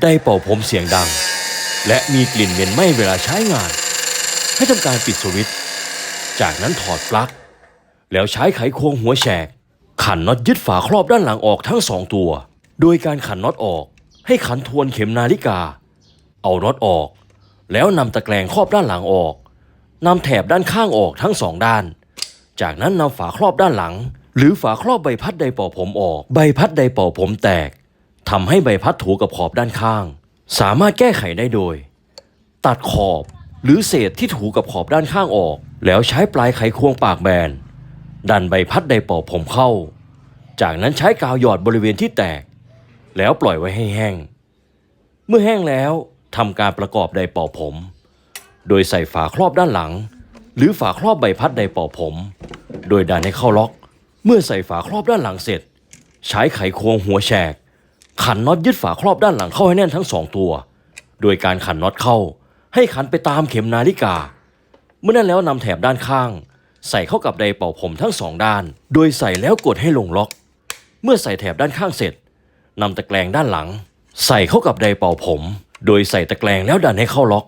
ไดร์เป่าผมเสียงดัง และมีกลิ่นเหม็นไหม้เวลาใช้งาน ให้ทำการปิดสวิตช์จากนั้นถอดปลั๊ก แล้วใช้ไขควงหัวแฉก ขันน็อตยึดฝาครอบด้านหลังออกทั้งสองตัว โดยการขันน็อตออก ให้ขันทวนเข็มนาฬิกา เอาน็อตออก แล้วนำตะแกรงครอบด้านหลังออกนำแถบด้านข้างออกทั้งสองด้าน จากนั้นนำฝาครอบด้านหลัง หรือฝาครอบใบพัดไดร์เป่าผมออก ใบพัดไดร์เป่าผมแตก ทำให้ใบพัดถูกับขอบด้านข้าง สามารถแก้ไขได้โดย ตัดขอบหรือเศษที่ถูกับขอบด้านข้างออก แล้วใช้ปลายไขควงปากแบน ดันใบพัดไดเป่าผมเข้า จากนั้นใช้กาวหยอดบริเวณที่แตก แล้วปล่อยไว้ให้แห้ง เมื่อแห้งแล้วทำการประกอบไดเป่าผม โดยใส่ฝาครอบด้านหลัง หรือฝาครอบใบพัดไดเป่าผม โดยดันให้เข้าล็อก เมื่อใส่ฝาครอบด้านหลังเสร็จ ใช้ไขควงหัวแฉก ขันน็อตยึดฝาครอบด้านหลังเข้าให้แน่นทั้งสองตัว โดยการขันน็อตเข้า ให้ขันไปตามเข็มนาฬิกา เมื่อนั้นแล้วนำแถบด้านข้าง ใส่เข้ากับไดร์เป่าผมทั้งสองด้าน โดยใส่แล้วกดให้ลงล็อก เมื่อใส่แถบด้านข้างเสร็จนำตะแกรงด้านหลัง ใส่เข้ากับไดร์เป่าผม โดยใส่ตะแกรงแล้วดันให้เข้าล็อก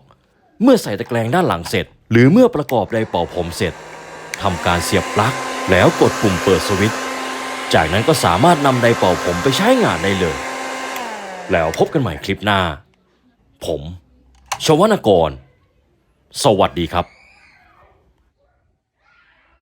เมื่อใส่ตะแกรงด้านหลังเสร็จ หรือเมื่อประกอบไดร์เป่าผมเสร็จทำการเสียบปลั๊กแล้วกดปุ่มเปิดสวิตช์จากนั้นก็สามารถนำไดร์เป่าผมไปใช้งานได้เลย แล้วพบกันใหม่คลิปหน้า ผม ชวนกร สวัสดีครับ